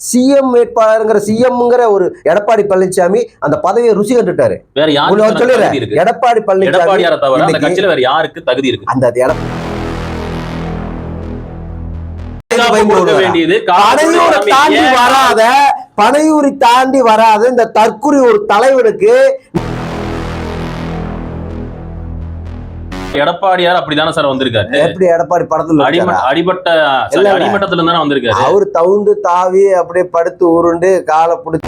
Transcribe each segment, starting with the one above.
CM வேட்பாளருங்கிற சிஎம்ங்கிற ஒரு எடப்பாடி பழனிசாமி அந்த பதவியை ருசி கண்டுட்டாரு. வேற சொல்லிடுறேன். இருக்கு? எடப்பாடி பழனிசாமி அந்த கட்சியில வேற யாருக்கு தகுதி இருக்கு? அந்த பனையூரை தாண்டி வராத பனையூரை தாண்டி வராத இந்த தற்குறி ஒரு தலைவனுக்கு எடப்பாடியார் அப்படிதானே சார் வந்திருக்காரு? எப்படி எடப்பாடி படத்துல? அடிபட்ட. அடிமட்டத்துல தானே வந்திருக்காரு? அவரு தவுந்து தாவி அப்படியே படுத்து உருண்டு காலை பிடிச்சி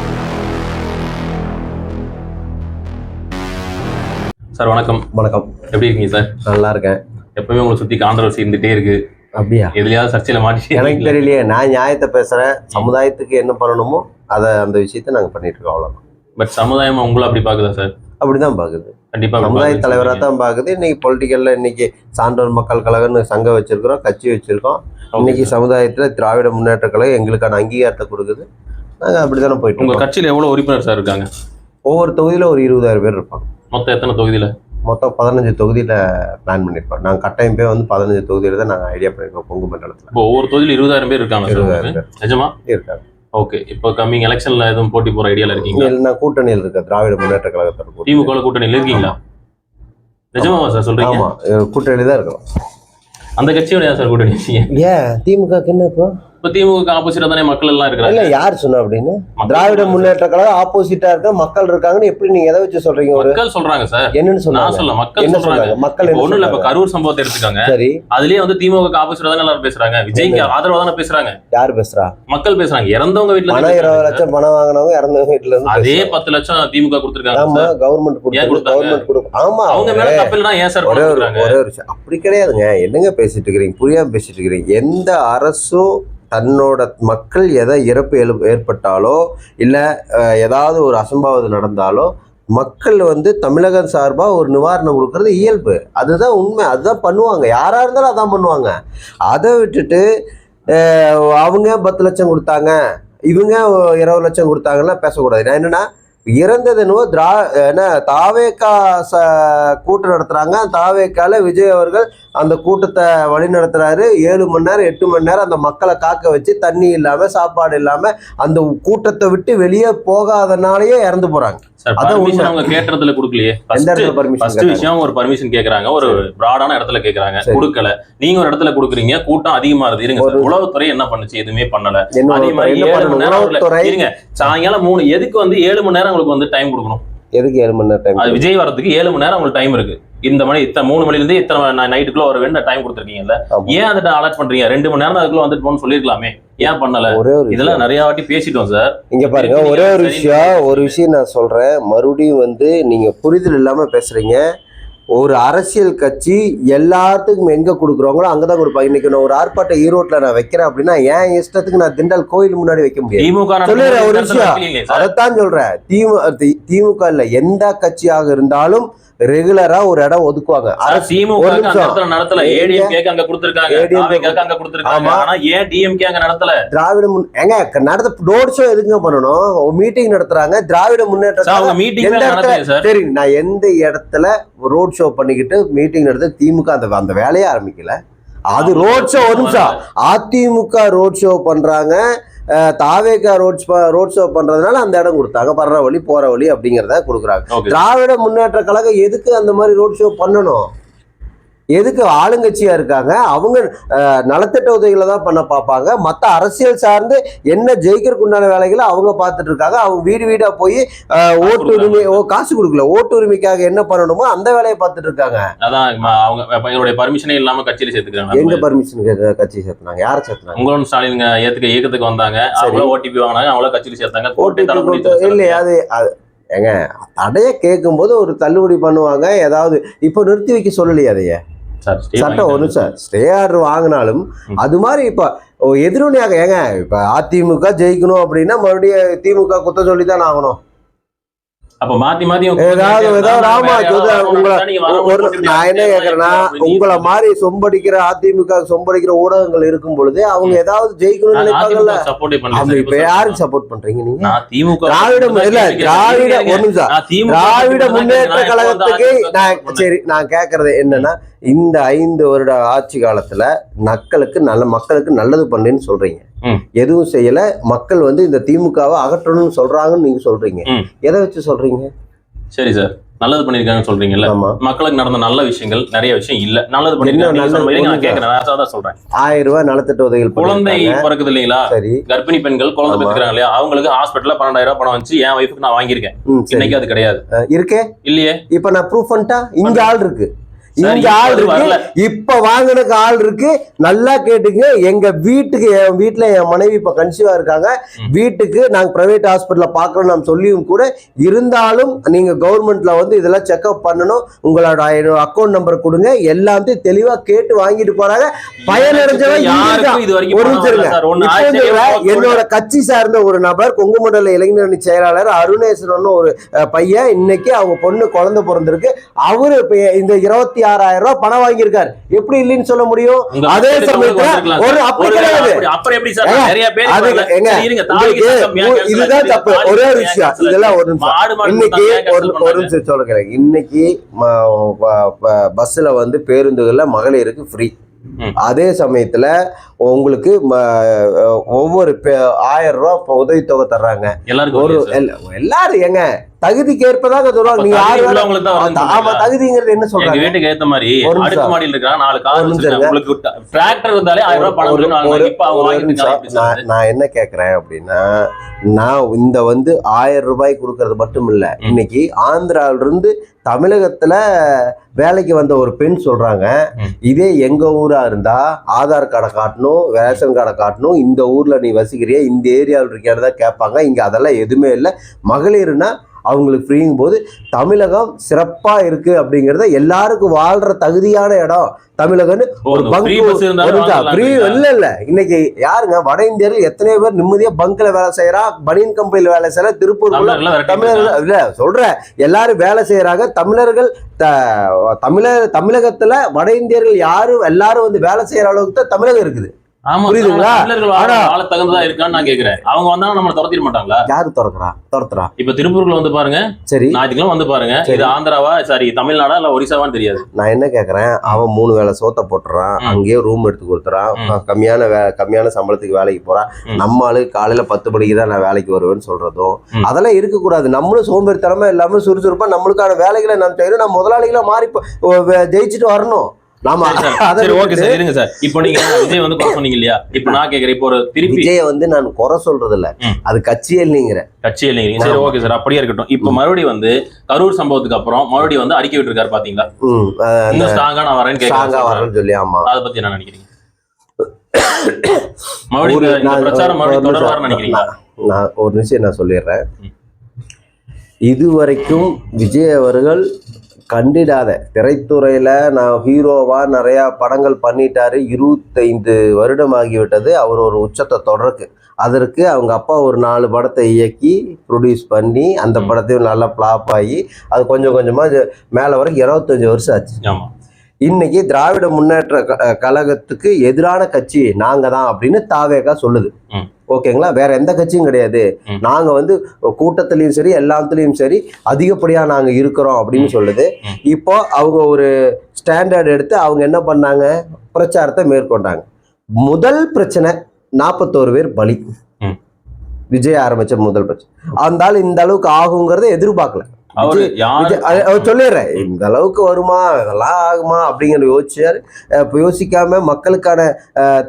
சார் வணக்கம். வணக்கம். எப்படி இருக்கீங்க சார்? நல்லா இருக்கேன் எப்பவுமே உங்களை சுத்தி கான்ட்ரவர்சி இருந்துட்டே இருக்கு. அப்படியா? எதுலயாவது சர்ச்சையில மாட்டி எனக்கு தெரியலையே நான் நியாயத்தை பேசுறேன். சமுதாயத்துக்கு என்ன பண்ணணுமோ அதை அந்த விஷயத்த நாங்க பண்ணிட்டு இருக்கோம் அவ்வளவுதான். பட் சமுதாயம் உங்களை அப்படி பாக்குதா சார்? அப்படிதான் பாக்குது. கண்டிப்பா அப்படி சமுதாய பாக்குதுன்னு தலைவரா சொல்றீங்க. தான் பாக்குது. இன்னைக்கு பொலிட்டிக்கல்ல இன்னைக்கு சான்றோர் மக்கள் கழகம்னு சங்கம் வச்சிருக்கிறோம் கட்சி வச்சிருக்கோம். இன்னைக்கு. சமுதாயத்துல திராவிட முன்னேற்ற கழகம் எங்களுக்கான அங்கீகாரத்தை கொடுக்குது. நாங்க அப்படித்தானே போயிட்டு உங்க கட்சியில எவ்வளவு உறுப்பினர் சார் இருக்காங்க? ஒவ்வொரு தொகுதியில ஒரு இருபதாயிரம் பேர் இருப்பாங்க. மொத்தம் எத்தனை தொகுதியில? மொத்தம் பதினஞ்சு தொகுதியில பிளான் பண்ணிருப்போம் நாங்க கட்டாயம் பேர் வந்து பதினஞ்சு தொகுதியில தான் நாங்க ஐடியா பண்ணிருக்கோம் கொங்கு மண்டலத்துல. இப்போ ஒவ்வொரு தொகுதியில இருபதாயிரம் பேர் இருக்காங்க இருபதாயிரம். பேர். நிஜமா? இருக்காங்க. ஓகே இப்போ கம்மிங் எலெக்ஷன்ல எதுவும் போட்டி போற ஐடியால இருக்கீங்களா? நான் கூட்டணியில் இருக்க திராவிட முன்னேற்ற கழகத்தோட. திமுக கூட்டணியில இருக்கீங்களா? நிஜமாவா சார் சொல்றீங்க? ஆமா கூட்டணியில தான் இருக்கோம். அந்த கட்சியோட சார் கூட்டணி ஏன்? திமுக என்ன இப்போ? இப்போ திமுக ஆப்போசிட்டா தானே மக்கள் எல்லாம் இல்ல இருக்கிறாங்க யார் சொன்னா அப்படின்னு? திராவிட முன்னேற்ற கழகம் ஆப்போசிட்டா இருக்க மக்கள் இருக்காங்கன்னு எப்படி நீங்க எதை வச்சு சொல்றீங்க மக்கள் சொல்றாங்க சார். என்னன்னு சொன்னாங்க. சொல்ல மக்கள் என்ன சொல்றாங்க. மக்கள் ஒண்ணும் இல்ல இப்ப கரூர் சம்பவத்தை எடுத்துக்காங்க. சரி. அதுலயே வந்து திமுக ஆப்போசிட்டா தானே எல்லாரும் பேசுறாங்க. விஜய்க்கு ஆதரவா தானே பேசுறாங்க. யார் பேசுறா? மக்கள் பேசுறாங்க. இறந்தவங்க வீட்டுல பணம் இருபது லட்சம் பணம் வாங்கினவங்க இறந்தவங்க வீட்டுல இருந்து அதே. பத்து லட்சம் திமுக கொடுத்துருக்காங்க ஆமா. கவர்மெண்ட் கொடுத்தாங்க? கவர்மெண்ட் கொடுக்கும் ஆமா அவங்க மேல தப்பு இல்லைன்னா ஏன் சார் ஒரே ஒரு ஒரே ஒரு அப்படி கிடையாதுங்க. என்னங்க பேசிட்டு இருக்கிறீங்க? புரியாம பேசிட்டு இருக்கிறீங்க. எந்த அரசும் தன்னோட மக்கள் எதை இறப்பு எழு ஏற்பட்டாலோ இல்லை ஏதாவது ஒரு அசம்பாவிதம் நடந்தாலோ மக்கள் வந்து தமிழகம் சார்பாக ஒரு நிவாரணம் கொடுக்கறது இயல்பு. அதுதான் உண்மை. அதுதான் பண்ணுவாங்க. யாராக இருந்தாலும் அதான் பண்ணுவாங்க. அதை விட்டுட்டு அவங்க பத்து லட்சம் கொடுத்தாங்க. இவங்க இருபது லட்சம் கொடுத்தாங்கன்னா பேசக்கூடாது. நான் என்னென்னா இறந்தது என்னவோ திரா என்ன தாவேக்கா ச கூட்டம் நடத்துகிறாங்க தாவேக்கால விஜய் அவர்கள் அந்த கூட்டத்தை வழி நடத்துறாரு ஏழு மணி நேரம் எட்டு மணி நேரம் அந்த மக்களை காக்க வச்சு தண்ணி இல்லாம சாப்பாடு இல்லாம அந்த கூட்டத்தை விட்டு வெளியே போகாதனாலயே இறந்து உண்மை. அவங்க கேட்டதுல கொடுக்கலையே. விஷயம் ஒரு பர்மிஷன் கேக்குறாங்க. ஒரு பிராடான இடத்துல கேக்குறாங்க. கொடுக்கல. நீங்க ஒரு இடத்துல கொடுக்குறீங்க. கூட்டம் அதிகமா இருக்கு. இருங்க உளவுத்துறை என்ன பண்ணுச்சு? எதுவுமே பண்ணல. அதே மாதிரி என்ன ஏழு பண்ணணும் மணி நேரம் உளவுத்துறை? இருங்க. சாயங்காலம் மூணு. எதுக்கு வந்து ஏழு மணி நேரம் உங்களுக்கு வந்து டைம் கொடுக்கணும்? எதுக்கு ஏழு மணி நேரம் டைம் அது விஜய் வரதுக்கு ஏழு மணி நேரம் உங்களுக்கு டைம் இருக்கு. இந்த மணி இத்தனை மூணு மணில இருந்து இத்தனை நைட்டுக்குள்ள ஒரு வேண்டிய டைம் கொடுத்துருக்கீங்கல்ல. ஏன் அதை அலர்ட் பண்றீங்க? ரெண்டு மணி நேரம் அதுக்குள்ள வந்துட்டு போன்னு சொல்லிருக்கலாமே ஏன் பண்ணல? ஒரே ஒரு இதெல்லாம். நிறைய வாட்டி பேசிட்டோம் சார் இங்க பாருங்க ஒரே ஒரு விஷயம் ஒரு விஷயம் நான் சொல்றேன். மறுபடியும் வந்து நீங்க புரிதல் இல்லாம பேசுறீங்க. ஒரு அரசியல் கட்சி எல்லாத்துக்கும் எங்க கொடுக்குறாங்களோ அங்கதான் கொடுப்பாங்க. இன்னைக்கு நான் ஒரு ஆர்ப்பாட்டம் ஈரோட்ல நான் வைக்கிறேன் அப்படின்னா என் இஷ்டத்துக்கு நான் திண்டல் கோயில் முன்னாடி வைக்க முடியாது. திமுக சொல்லுறேன் ஒரு விஷயம். அதைத்தான் சொல்றேன். திமு தி- திமுக இல்ல எந்த கட்சியாக இருந்தாலும் ரெகுலரா ஒரு இடம் ஒதுக்குவாங்க. ஒரு நிமிஷம். நடத்தல. ஏடிஎம் ஏடிஎம்கே அங்க கொடுத்திருக்காங்க. ADMK அங்க கொடுத்திருக்காங்க. ஆனா ஏன் டிஎம்கே அங்க நடத்தல? திராவிட முன் ஏங்க க- நடத்த ரோட் ஷோ எதுக்குங்க பண்ணணும்? மீட்டிங் நடத்துறாங்க. திராவிட முன்னேற்ற மீட்டிங் எந்த இடத்துல சார். நான் எந்த இடத்துல ரோட் ஷோ பண்ணிக்கிட்டு மீட்டிங் நடத்த திமுக அந்த அந்த வேலையே ஆரம்பிக்கல? அது ரோட் ஷோ ஒரு நிமிஷம். அதிமுக ரோட் ஷோ பண்றாங்க. அஹ், தாவேகா ரோட் ரோட் ஷோ பண்றதுனால அந்த இடம் கொடுத்தாங்க. பர்ற வழி போற வழி அப்படிங்கிறத கொடுக்குறாங்க. திராவிட முன்னேற்ற கழகம் எதுக்கு அந்த மாதிரி ரோட் ஷோ பண்ணணும்? எதுக்கு ஆளுங்கட்சியா இருக்காங்க? அவங்க நலத்திட்ட உதவிகளை தான் பண்ண பார்ப்பாங்க. மற்ற அரசியல் சார்ந்து என்ன ஜெயிக்கிறதுக்கு உண்டான வேலைகளை அவங்க பார்த்துட்டு இருக்காங்க. அவங்க வீடு வீடா போய் ஓட்டு உரிமை ஓ காசு கொடுக்கல. ஓட்டு உரிமைக்காக என்ன பண்ணணுமோ அந்த வேலையை பார்த்துட்டு இருக்காங்க. அதான் அவங்க எங்களுடைய பர்மிஷனே இல்லாம கட்சியில எங்க சேர்த்துக்கிறாங்க பர்மிஷன் கட்சி சேர்த்துனாங்க? யாரை சேர்த்துனாங்க? உங்களும் ஸ்டாலின் ஏத்துக்க இயக்கத்துக்கு வந்தாங்க. அவங்கள ஓடிபி வாங்கினாங்க. அவங்கள கட்சியில சேர்த்தாங்க. ஓட்டு இல்லையா அது ஏங்க தடையை கேட்கும்போது ஒரு தள்ளுபடி பண்ணுவாங்க. ஏதாவது இப்போ நிறுத்தி வைக்க சொல்லலையே அதையே. சட்டம் வாங்கிட்டாங்க. சார் ஸ்டே ஆர்டர் வாங்கினாலும். அது மாதிரி இப்போ எதிரொலியாக ஏங்க இப்போ அதிமுக ஜெயிக்கணும் அப்படின்னா மறுபடியும் திமுக குத்த சொல்லி தான் ஆகணும் அப்ப மாத்தி மாத்தி உங்க ஏதாவது ஆமா உங்களை நான் என்ன அப்படின்னு உங்களை மாதிரி சொம்படிக்கிற அதிமுக சொம்படிக்கிற ஊடகங்கள் இருக்கும் பொழுது அவங்க ஏதாவது ஜெயிக்கணும்னு நான் நினைப்பாங்கல்ல அவங்க. இப்ப யாருக்கு சப்போர்ட் பண்றீங்க நீங்க திமுக திராவிட இல்ல திராவிட திமுக திராவிட முன்னேற்ற கழகத்துக்கு நான். சரி நான் கேட்கறது என்னன்னா இந்த ஐந்து வருட ஆட்சி காலத்துல மக்களுக்கு நல்ல மக்களுக்கு நல்லது பண்ணுன்னு சொல்றீங்க. எதுவும் செய்யல. மக்கள் வந்து இந்த திமுகவை அகற்றணும்னு சொல்றாங்கன்னு நீங்க சொல்றீங்க. எதை வச்சு சொல்றீங்க? சரி சார். நல்லது பண்ணிருக்காங்கன்னு சொல்றீங்கல்ல? மக்களுக்கு நடந்த நல்ல விஷயங்கள் நிறைய விஷயம் இல்ல. நல்லது பண்ணிருக்காங்க சொல்றேன். ஆயிரம் ரூபாய் நலத்திட்ட உதவிகள் குழந்தை பண்ணிருக்காங்க. பிறக்குது இல்லைங்களா? சரி. கர்ப்பிணி பெண்கள் குழந்தை. பெற்றுக்கிறாங்க இல்லையா? அவங்களுக்கு ஹாஸ்பிட்டல்ல பன்னெண்டாயிரம் ரூபாய் பணம் வந்துச்சு என் ஒய்ஃபுக்கு நான் வாங்கியிருக்கேன். இன்னைக்கு அது கிடையாது. இருக்கே? இல்லையே? இப்ப நான் ப்ரூஃப் பண்ணிட்டா இங்க ஆள் இருக்கு. இங்க ஆள் இருக்கு. இப்ப வாங்கினக்கு ஆள் இருக்கு. நல்லா கேட்டுங்க எங்க வீட்டுக்கு என் வீட்டுல என் மனைவி இப்ப கன்சீவா இருக்காங்க. வீட்டுக்கு நாங்க பிரைவேட் ஹாஸ்பிட்டல்ல பாக்குறோம் நாம் சொல்லியும் கூட இருந்தாலும் நீங்க கவர்மெண்ட்ல வந்து இதெல்லாம் செக்அப் பண்ணணும். உங்களோட அக்கௌண்ட் நம்பர் கொடுங்க. எல்லாத்தையும் தெளிவா கேட்டு வாங்கிட்டு போறாங்க. பயனடைஞ்சவன் என்னோட கட்சி சார்ந்த ஒரு நபர் கொங்கு மண்டல இளைஞரணி செயலாளர் அருணேஸ்வரன் ஒரு பையன். இன்னைக்கு அவங்க பொண்ணு குழந்தை பிறந்திருக்கு. அவரு இந்த இருபத்தி ஆறாயிரம் ரூபாய் பணம் வாங்கியிருக்காரு எப்படி இல்லைன்னு சொல்ல முடியும் அதே சமயத்துல ஒரு. அப்படி கிடையாது இதுதான்? தப்பு ஒரே ஒரு விஷயம் இதெல்லாம்? ஒரு நிமிஷம் இன்னைக்கு ஒரு? நிமிஷம் சொல்லுகிறேன் இன்னைக்கு பஸ்ஸில் வந்து பேருந்துகள்ல மகளிருக்கு ஃப்ரீ. அதே சமயத்துல உங்களுக்கு ஒவ்வொரு ஆயிரம் ரூபாய் உதவித்தொகை தர்றாங்க ஒரு எல்லாரும் ஏங்க தகுதிக்கு ஏற்பதாங்க சொல்லுவாங்க தகுதி யாரு ஆமா? தகுதிங்கிறது என்ன சொல்றாங்க வீட்டுக்கு ஏத்த மாதிரி. அடுக்கு மாடியில் இருக்கிற நாலு கார். உங்களுக்கு டிராக்டர் இருந்தாலே ஆயிரம் ரூபாய் பணம்? நான் என்ன கேக்குறேன் அப்படின்னா நான் இந்த வந்து ஆயிரம் ரூபாய் கொடுக்கறது மட்டும் இல்ல. இன்னைக்கு ஆந்திரால இருந்து தமிழகத்துல வேலைக்கு வந்த ஒரு பெண் சொல்றாங்க. இதே எங்க ஊரா இருந்தா ஆதார் கார்டை காட்டணும் ரேஷன் கார்டை காட்டணும் இந்த ஊர்ல நீ வசிக்கிறியா இந்த ஏரியாவில் இருக்கியான்னு தான் கேட்பாங்க இங்க அதெல்லாம் எதுவுமே இல்லை மகளிர்னா அவங்களுக்கு ஃப்ரீங்கும் போது தமிழகம் சிறப்பா இருக்கு அப்படிங்கறத எல்லாருக்கும் வாழ்ற தகுதியான இடம் தமிழகம்னு ஒரு பங்கு ஃப்ரீ? இல்ல இல்ல. இன்னைக்கு யாருங்க? வட இந்தியர்கள் எத்தனை பேர் நிம்மதியா பங்க்ல வேலை செய்யறா? பனியன் கம்பெனில வேலை செய்யறா? திருப்பூர் தமிழர்கள். இல்ல சொல்றேன். எல்லாரும் வேலை செய்யறாங்க. தமிழர்கள் தமிழர் தமிழகத்துல வட இந்தியர்கள் யாரும் எல்லாரும் வந்து வேலை செய்யற அளவுக்கு தான் தமிழகம் இருக்குது. புரியுதுங்களா? ஆனா- தகுந்ததா இருக்கான்னு நான் கேக்குறேன். அவங்க வந்தாலும் நம்மளை துரத்திட மாட்டாங்களா? யாரு திறக்கிறா துரத்துறா இப்ப திருப்பூர்ல வந்து பாருங்க சரி ஞாயிற்றுக்கிழமை வந்து பாருங்க. இது ஆந்திராவா சாரி தமிழ்நாடா இல்ல ஒரிசாவான்னு தெரியாது நான் என்ன கேக்குறேன் அவன் மூணு வேளை சோத்த போட்டுறான். அங்கேயே ரூம் எடுத்து கொடுத்துறான். கம்மியான வே கம்மியான சம்பளத்துக்கு வேலைக்கு போறான். நம்ம ஆளு காலையில பத்து மணிக்கு தான் நான் வேலைக்கு வருவேன்னு சொல்றதும். அதெல்லாம் இருக்கக்கூடாது நம்மளும் சோம்பேறித்தனமா எல்லாமே சுறுசுறுப்பா நம்மளுக்கான வேலைகளை நம்ம செய்யணும் நம்ம முதலாளிகளை மாறி ஜெயிச்சுட்டு வரணும் சரி ஓகே சார் இருங்க சார். இப்போ நீங்க விஜய் வந்து குறை சொன்னீங்க இல்லையா? இப்போ நான் கேக்குறேன். இப்போ ஒரு திருப்பி விஜய வந்து நான் குறை சொல்றது இல்ல. அது கட்சியே இல்லைங்கிற கட்சி இல்லைங்க சரி. Okay sir. அப்படியே இருக்கட்டும். இப்போ. மறுபடியும் வந்து கரூர் சம்பவத்துக்கு அப்புறம் மறுபடியும் வந்து அறிக்கை விட்டுருக்காரு பாத்தீங்களா? இன்னும் ஸ்ட்ராங்கா நான் வரேன்னு வரணும்னு சொல்லி ஆமா. அதை பத்தி என்ன நினைக்கிறீங்க? மறுபடியும் பிரச்சாரம் நினைக்கிறீங்களா நான் ஒரு நிமிஷம் நான் சொல்லிடுறேன். இதுவரைக்கும் விஜய் அவர்கள் கண்டிடாத. திரைத்துறையில நான் ஹீரோவா நிறைய படங்கள் பண்ணிட்டாரு. இருபத்தைந்து வருடம் ஆகிவிட்டது. அவர் ஒரு உச்சத்தை தொடருக்கு. அதற்கு அவங்க அப்பா ஒரு நாலு படத்தை இயக்கி ப்ரொடியூஸ் பண்ணி அந்த. படத்தையும் நல்லா ஃப்ளாப் ஆகி அது கொஞ்சம் கொஞ்சமா இது மேல வரைக்கும் இருபத்தஞ்சு வருஷம் ஆச்சு. ஆமா. இன்னைக்கு திராவிட முன்னேற்ற கழகத்துக்கு எதிரான கட்சி நாங்க தான் அப்படின்னு தாவேகா சொல்லுது. ஓகேங்களா வேற எந்த கட்சியும் கிடையாது. நாங்க வந்து கூட்டத்திலயும் சரி எல்லாத்துலயும் சரி அதிகப்படியா நாங்க இருக்கிறோம் அப்படின்னு. சொல்லுது. இப்போ அவங்க ஒரு ஸ்டாண்டர்ட் எடுத்து அவங்க என்ன பண்ணாங்க பிரச்சாரத்தை மேற்கொண்டாங்க முதல் பிரச்சனை நாற்பத்தோரு பேர் பலி. விஜய் ஆரம்பிச்ச முதல் பிரச்சனை அந்த இந்த அளவுக்கு ஆகுங்கிறத எதிர்பார்க்கல அவரு சொல்லிடுறேன் இந்த அளவுக்கு வருமா இதெல்லாம் ஆகுமா அப்படிங்கிற யோசிச்சாரு. இப்ப யோசிக்காம மக்களுக்கான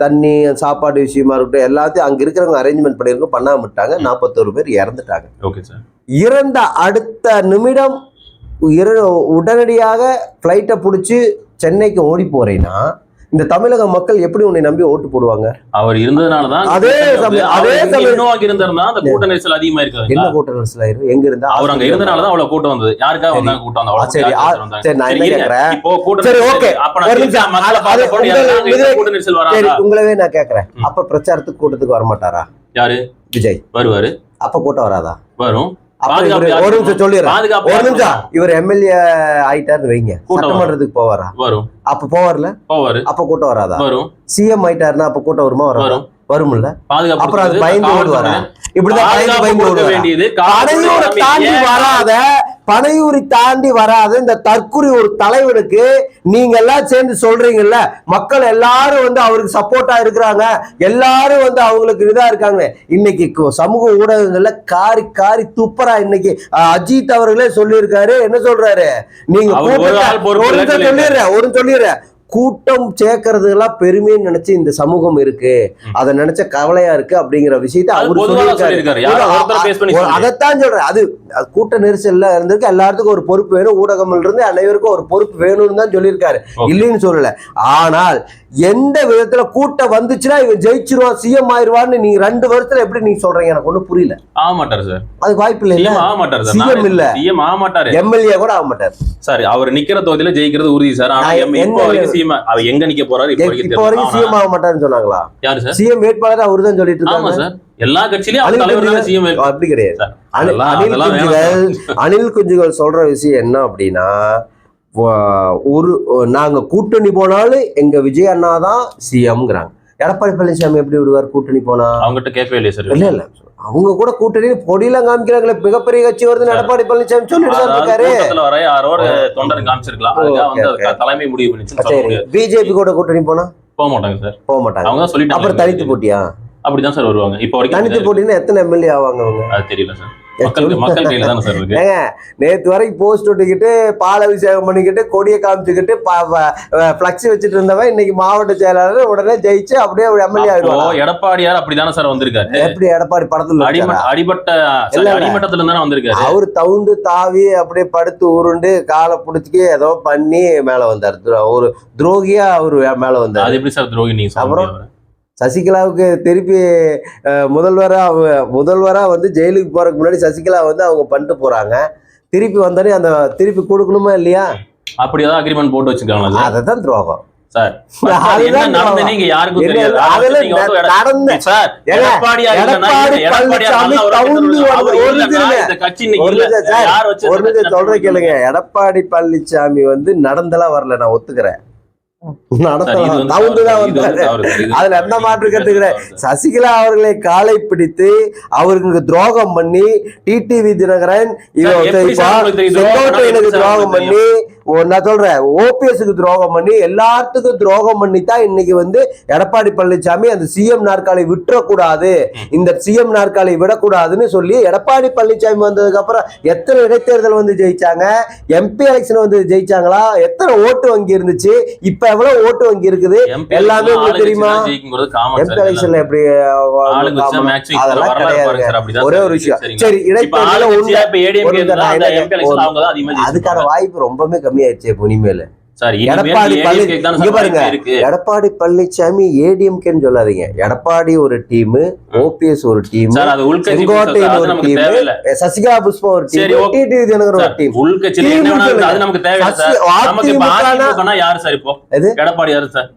தண்ணி சாப்பாடு விஷயமா இருக்கட்டும் எல்லாத்தையும் அங்க இருக்கிறவங்க அரேஞ்ச்மெண்ட் பண்ணிருக்கோம் பண்ணாம விட்டாங்க. நாற்பத்தோரு பேர் இறந்துட்டாங்க. ஓகே சார் இறந்த அடுத்த நிமிடம் உடனடியாக ஃப்ளைட்டை பிடிச்சி சென்னைக்கு ஓடி போறேன்னா இந்த தமிழக மக்கள் எப்படி உன்னை நம்பி ஓட்டு போடுவாங்க? அவர் இருந்ததுனாலதான் அதே சமயம்- அதே சமயம் இன்னும் அங்க இருந்திருந்தா அந்த கூட்ட நெரிசல் அதிகமா இருக்காது. என்ன கூட்ட நெரிசல் ஆயிரும் எங்க இருந்தா அவர் அங்க இருந்தனாலதான் அவ்வளவு கூட்டம் வந்தது. யாருக்காக வந்தாங்க கூட்டம் வந்தா ஆ, சரி, சரி, நான் கேக்குறேன்? இப்போ கூட்டம் சரி, okay. அப்ப நான் கூட்ட நெரிசல் சரி வராதா? உங்களவே நான் கேக்குறேன். அப்ப பிரச்சாரத்துக்கு கூட்டத்துக்கு வரமாட்டாரா? யாரு? விஜய். வருவாரு. அப்ப கூட்டம் வராதா? வரும். ஒரு நிமிஷம் சொல்லிடுறேன். ஒரு நிமிஷம். இவர் எம்எல்ஏ ஆயிட்டாருன்னு வைங்க. சட்டமன்றத்துக்கு போவாரா? வரும். அப்ப போவார்ல? போவாரு. அப்ப கூட்டம் வராதா? வரும். சிஎம் ஆயிட்டாருன்னா அப்ப கூட்டம் வருமா வரும். வரும்ல அப்புறம் அது பயந்து. ஓடுவாரா? இப்படிதான் பயந்து பயந்து ஓடுவாரா? வேண்டியது வராத பனையூரி தாண்டி வராத இந்த தற்குறி ஒரு தலைவனுக்கு நீங்க எல்லாம் சேர்ந்து சொல்றீங்கல்ல? மக்கள் எல்லாரும் வந்து அவருக்கு சப்போர்ட்டா இருக்கிறாங்க. எல்லாரும் வந்து அவங்களுக்கு இதா இருக்காங்க. இன்னைக்கு சமூக ஊடகங்கள்ல காரி காரி துப்புறா இன்னைக்கு அஜித் அவர்களே சொல்லியிருக்காரு. என்ன சொல்றாரு? நீங்க சொல்லிடுறேன் ஒரு சொல்லிடுறேன். கூட்டம் சேர்க்கறதுலாம் பெருமைன்னு நினைச்சு இந்த சமூகம் இருக்கு. அதை நினைச்ச கவலையா இருக்கு அப்படிங்கிற விஷயத்தை அது அவரு சொல்லியிருக்காரு. அதைத்தான் சொல்றேன். அது அது கூட்ட நெரிசல்ல இருந்திருக்கு. எல்லாத்துக்கும் ஒரு பொறுப்பு வேணும். ஊடகம் இருந்து அனைவருக்கும் ஒரு பொறுப்பு வேணும்னு தான் சொல்லியிருக்காரு. இல்லைன்னு சொல்லல. ஆனால் எந்த விதத்துல கூட்டம் வந்துச்சுன்னா இவன் ஜெயிச்சிருவான் சிஎம் ஆயிருவான்னு நீங்க ரெண்டு வருஷத்துல எப்படி நீங்க சொல்றீங்க? எனக்கு ஒண்ணும் புரியல. ஆக மாட்டாரு சார். அதுக்கு வாய்ப்பு இல்லை சிஎம் ஆக மாட்டாரு சார். CM இல்ல. சிஎம் ஆக மாட்டாரு. எம்எல்ஏ கூட ஆக மாட்டார். சார் அவர் நிக்கிற தொகுதியில ஜெயிக்கிறது உறுதி சார். ஆனா சிஎம் அவர் எங்க நிக்க போறாரு இப்போ வரைக்கும். சிஎம் ஆக மாட்டாருன்னு சொன்னாங்களா? யாரு சார்? சிஎம் வேட்பாளர் அவரு தான் சொல்லிட்டு ஆமா இருக்காங்க சார். எல்லா கட்சியிலயும் அவர் அனில் தலைவர் குஞ்சுகள் சிஎம் அப்படி கிடையாது. அனில் குஞ்சுகள் அனில் குஞ்சுகள் சொல்ற விஷயம் என்ன அப்படின்னா ஒரு நாங்க கூட்டணி போனாலும் எங்க விஜய் அண்ணா தான் சிஎம்ங்கிறாங்க. எடப்பாடி பழனிசாமி எப்படி வருவார் கூட்டணி போனா? அவங்ககிட்ட கேட்கவே இல்லையே சார். இல்ல இல்ல. அவங்க கூட கூட்டணி பொடியெல்லாம் காமிக்கிறாங்களே. மிகப்பெரிய கட்சி வருதுன்னு எடப்பாடி பழனிசாமி சொல்லிட்டு இருக்காரு. கூட்டத்துல வர யாரோ ஒரு தொண்டர் காமிச்சிருக்கலாம். தலைமை முடிவு முடியாது. பிஜேபி கூட கூட்டணி போனா? போக மாட்டாங்க சார். போக மாட்டாங்க. அவங்க தான் சொல்லிட்டாங்க அப்புறம் தனித்து போட்டியா? அப்படிதான் சார் வருவாங்க. இப்போ வரைக்கும் தனித்து. போட்டின்னா எத்தனை எம்எல்ஏ ஆவாங்க அவங்க? அது தெரியல சார். ஏங்க நேத்து வரைக்கும் போஸ்ட் ஒட்டிக்கிட்டு பால் அபிஷேகம் பண்ணிக்கிட்டு கொடியை காமிச்சுக்கிட்டு பிளக்ஸ் வச்சுட்டு இருந்தவன் இன்னைக்கு மாவட்ட செயலாளர் உடனே ஜெயிச்சு அப்படியே எம்எல்ஏ ஆயிடுவாங்க எடப்பாடியார் அப்படிதானே சார் வந்திருக்காரு? எப்படி எடப்பாடி படத்துல? அடிபட்ட. அடிமட்டத்துல தானே வந்திருக்காரு? அவர் தவுந்து தாவி அப்படியே படுத்து உருண்டு காலை பிடிச்சி ஏதோ பண்ணி மேல வந்தார். துரோ- ஒரு துரோகியா அவர் மேல வந்தார். அது எப்படி சார் துரோகி நீங்க அப்புறம்? சசிகலாவுக்கு திருப்பி அஹ், முதல்வரா அவ- முதல்வரா வந்து ஜெயிலுக்கு போறதுக்கு முன்னாடி சசிகலா வந்து அவங்க பண்ணிட்டு போறாங்க. திருப்பி வந்தோடனே அந்த திருப்பி கொடுக்கணுமா இல்லையா? அப்படியே அக்ரிமெண்ட் போட்டு வச்சிருக்காங்களா சார்? அதை தான் துரோகம். சார் அதுதான் துரோகம். எடப்பாடி பழனிசாமி வந்து நடந்தெல்லாம் வரல நான் ஒத்துக்கிறேன். அதுல எந்த மாற்று கருத்து. சசிகலா அவர்களை காலை பிடித்து அவருக்கு துரோகம் பண்ணி டிடிவி தினகரன் சார் உங்களுக்கு தெரியும்? துரோகம் செங்கோட்டையனுக்கு பண்ணி நான் சொல்றேன். ஓபிஎஸ்க்கு துரோகம் பண்ணி எல்லாத்துக்கும் துரோகம் பண்ணி தான் இன்னைக்கு வந்து எடப்பாடி பழனிசாமி அந்த சிஎம் நாற்காலி விட்டுறக்கூடாது. இந்த சிஎம் நாற்காலி விடக்கூடாதுன்னு சொல்லி எடப்பாடி பழனிசாமி வந்ததுக்கு அப்புறம் எத்தனை இடைத்தேர்தல் வந்து ஜெயிச்சாங்க? எம்பி எலெக்ஷன் வந்து ஜெயிச்சாங்களா? எத்தனை ஓட்டு வங்கி இருந்துச்சு? இப்ப எவ்வளவு ஓட்டு வங்கி இருக்குது எல்லாமே உங்களுக்கு தெரியுமா? சார். எலெக்ஷன்ல எப்படி அதெல்லாம் அப்படிதான் ஒரே ஒரு. விஷயம்? சரி இடைத்தேர்தல அதுக்கான. வாய்ப்பு ரொம்பவே கம்மியாயிடுச்சு இப்ப இனிமேல் எடப்பாடி பழனி- பாருங்க. எடப்பாடி பழனிசாமி ஏடிஎம்கேன்னு சொல்லாதீங்க. எடப்பாடி ஒரு டீம் ஓபிஎஸ் ஒரு டீம் உள்கட்சி செங்கோட்டையன் ஒரு டீம். சசிகலா புஷ்பா ஒரு டீம். டிடிவி தினகரன் ஒரு டீம். சொல்லுங்க. அது நமக்கு தேவையில்ல யாரு சார் இப்போ? எடப்பாடி யாரு சார்?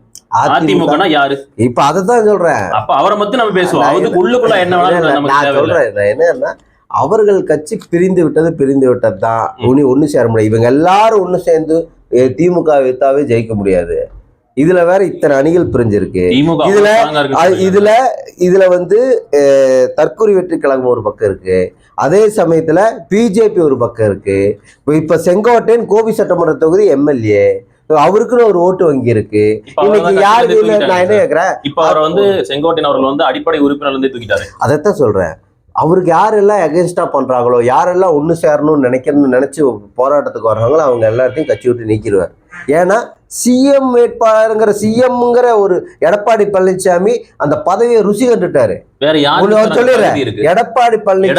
அதிமுக அதிமுகனா யாரு? இப்ப அதைத்தான் சொல்றேன். அப்ப அவரை மட்டும் நம்ம பேசுவோம். நான் அவருக்கு உள்ளுக்குள்ள என்ன நான் சொல்றேன். என்னன்னா அவர்கள் கட்சி பிரிந்து விட்டது பிரிந்து விட்டது தான். ஒண்ணு சேர முடியாது. இவங்க எல்லாரும் ஒண்ணு சேர்ந்து திமுக வித்தாவே ஜெயிக்க முடியாது. இதுல வேற இத்தனை அணிகள் பிரிஞ்சிருக்கு. இதுல-. இதுல இதுல வந்து தற்கொலை வெற்றி கழகம் ஒரு பக்கம் இருக்கு. அதே சமயத்துல பிஜேபி ஒரு பக்கம் இருக்கு. இப்ப- செங்கோட்டையன் கோபி சட்டமன்ற தொகுதி எம்எல்ஏ. அவருக்குன்னு ஒரு ஓட்டு வங்கி இருக்கு. இன்னைக்கு யாரு நான் என்ன. கேக்குறேன்? இப்ப அவர் வந்து செங்கோட்டையன் அவர்கள் வந்து அடிப்படை உறுப்பினர் வந்து தூக்கிட்டாரு. அதைத்தான் சொல்றேன். அவருக்கு யாரெல்லாம் எகென்ஸ்டா பண்றாங்களோ யாரெல்லாம் ஒண்ணு சேரணும்னு நினைக்கணும்னு நினைச்சு போராட்டத்துக்கு வர்றாங்களோ அவங்க எல்லாத்தையும் கட்சி விட்டு நீக்கிடுவார். ஏன்னா சிஎம் வேட்பாளருங்கிற சிஎம்ங்கிற ஒரு எடப்பாடி பழனிசாமி அந்த பதவியை ருசி கண்டுட்டாரு. வேற யாருக்கு சொல்லிடுறேன். எடப்பாடி பழனிசாமி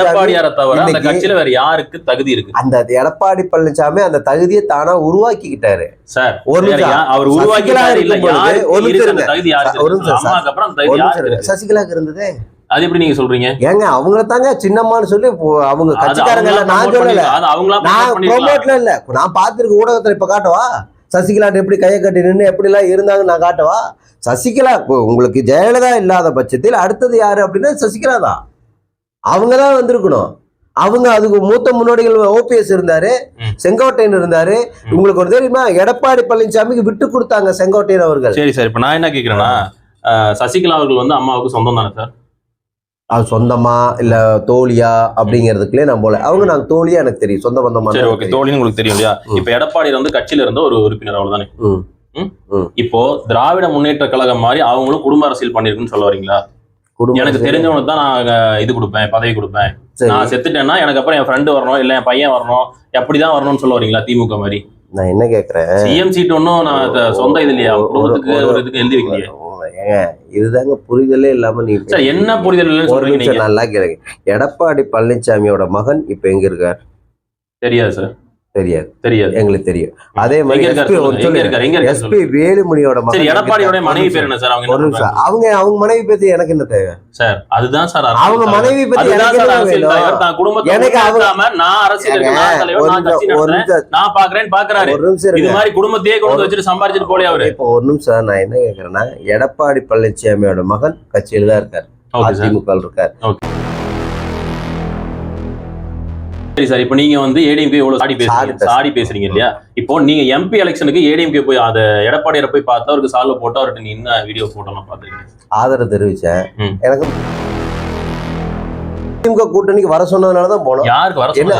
தகுதி இருக்கு? அந்த எடப்பாடி பழனிசாமி அந்த தகுதியை தானா உருவாக்கிக்கிட்டாரு. சார் ஒரு அவர் யாருக்கு ஒரு நிமிஷம் ஒரு? நிமிஷம் சசிகலாக்கு இருந்ததே? அது எப்படி நீங்க சொல்றீங்க? ஏங்க அவங்கள தாங்க சின்னம்மான்னு சொல்லி அவங்க கட்சிக்காரங்க இல்ல, நான் சொல்லல. நான். ப்ரொமோட்ல இல்ல. நான் பார்த்திருக்க ஊடகத்துல இப்ப காட்டவா? சசிகலாட்ட எப்படி கையை கட்டி நின்று எப்படி எல்லாம் இருந்தாங்க நான் காட்டவா? சசிகலா உங்களுக்கு ஜெயலலிதா இல்லாத பட்சத்தில் அடுத்தது யாரு அப்படின்னா சசிகலா தான். அவங்க தான் வந்திருக்கணும். அவங்க அதுக்கு மூத்த முன்னோடிகள் ஓபிஎஸ் இருந்தாரு. செங்கோட்டையன் இருந்தாரு. உங்களுக்கு ஒரு தெரியுமா? எடப்பாடி பழனிசாமிக்கு விட்டு கொடுத்தாங்க செங்கோட்டையன் அவர்கள். சரி சார். இப்ப நான் என்ன கேக்குறேன்னா அஹ், சசிகலா அவர்கள் வந்து அம்மாவுக்கு சொந்தம் தானே சார்? அது சொந்தமா இல்ல தோழியா அப்படிங்கிறதுக்குள்ளே நான் போல. அவங்க நாங்க தோழியா எனக்கு தெரியும். சொந்த பந்தமா சரி ஓகே தோழின்னு உங்களுக்கு தெரியும் இல்லையா. இப்ப எடப்பாடி வந்து கட்சியில இருந்த ஒரு உறுப்பினர் அவ்வளவுதானே. இப்போ திராவிட முன்னேற்ற கழகம் மாதிரி அவங்களும் குடும்ப அரசியல் பண்ணிருக்குன்னு சொல்ல வரீங்களா? எனக்கு. தெரிஞ்சவனுக்கு தான் நான் இது கொடுப்பேன் பதவி கொடுப்பேன். நான் செத்துட்டேன்னா எனக்கு அப்புறம் என் ஃப்ரெண்டு வரணும் இல்ல என் பையன் வரணும் எப்படிதான் வரணும்னு சொல்ல வரீங்களா திமுக மாதிரி? நான் என்ன கேக்குறேன்? சிஎம் சீட் ஒன்னும் நான் சொந்த இது இல்லையா? குடும்பத்துக்கு ஒரு இதுக்கு எழுதி வைக்கலையே. ஏங்க இதுதாங்க புரிதலே இல்லாம நீங்க என்ன புரிதல் ஒரு நிமிஷம் நல்லா கேளுங்க எடப்பாடி பழனிசாமியோட மகன் இப்ப எங்க இருக்கார்? தெரியாது சார். தெரியாது. தெரியாது. எங்களுக்கு தெரியும். அதே மாதிரி எஸ்பி. வேலுமணியோட எடப்பாடியோட? மனைவி பேர் என்ன சார்? அவங்க? அவங்க அவங்க மனைவி பத்தி எனக்கு என்ன தேவை? சார் அதுதான் சார் அவங்க. மனைவி பத்தி எனக்கு அவங்க- நான் அரசியல் நான் பாக்குறேன்னு பாக்குறாரு ஒரு நிமிஷம் இது. மாதிரி குடும்பத்தையே கொண்டு வச்சுட்டு சம்பாரிச்சுட்டு போலே அவரு. இப்போ ஒரு நிமிஷம் நான் என்ன கேக்குறேன்னா எடப்பாடி பழனிசாமியோட மகன் கட்சியில தான் இருக்காரு. அதிமுக இருக்காரு. சரி சார் இப்போ நீங்க வந்து ஏடிஎம்கே இவ்வளவு சாடி பேசுறீங்க. சாடி பேசுறீங்க. இல்லையா? இப்போ நீங்க எம்பி எலெக்ஷனுக்கு ஏடிஎம்கே போய் அத எடப்பாடியார போய் பார்த்து அவருக்கு சால்வ போட்டு அவர்கிட்ட நீ என்ன வீடியோ போட்டோம்னு பாத்துருக்கீங்க ஆதரவு தெரிவிச்சேன். எனக்கு திமுக கூட்டணிக்கு வர சொன்னதுனால தான் போனோம். யாருக்கு வர என்ன